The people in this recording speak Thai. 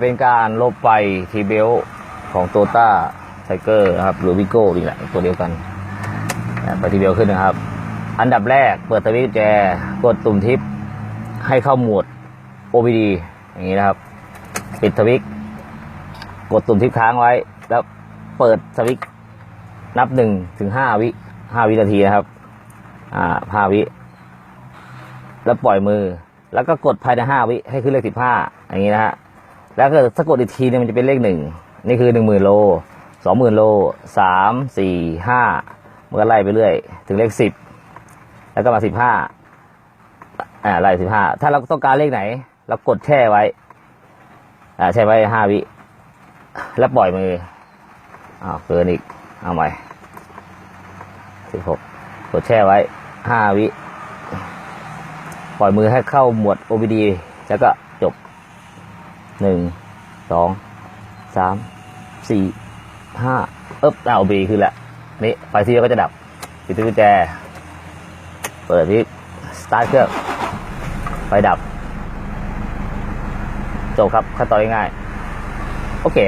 เป็นการลบไฟทีเบลของโตต้าไทเกอร์นะครับหรือวิโก้นี่แหละตัวเดียวกันไฟทีเบลขึ้นนะครับ อันดับแรกเปิดสวิตช์กุญแจกดตุ่มทิปให้เข้าหมวด OBD อย่างนี้นะครับ ปิดสวิตช์กดตุ่มทิปค้างไว้ แล้วเปิดสวิตช์นับหนึ่งถึงห้าวิห้าวินาทีนะครับ อ่าห้าวิ แล้วปล่อยมือ แล้วก็กดภายในห้าวิให้ขึ้นเลขสิบห้าอย่างนี้นะฮะ แล้วก็สะกดอีกทีนึงมันจะเป็นเลขหนึ่งนี่คือหนึ่งหมื่นโลสองหมื่นโลสามสี่ห้ามันก็ไล่ไปเรื่อย ถึงเลขสิบแล้วก็มาสิบห้าอ่าไล่สิบห้าถ้าเราต้องการเลขไหน เรากดแช่ไว้ อ่าแช่ไว้ห้าวิ แล้วปล่อยมืออ้าวเกินอีกเอาใหม่สิบหกกดแช่ไว้ห้าวิ ปล่อยมือให้เข้าหมวด OBD แล้วก็จบ หนึ่งสองสามสี่ห้าเอ๊บเอาบีขึ้นแล้วนี่ไฟที่ก็จะดับปิดกุญแจ เปิดที่สตาร์ทเครื่องไฟดับจบครับขั้นตอนง่าย โอเค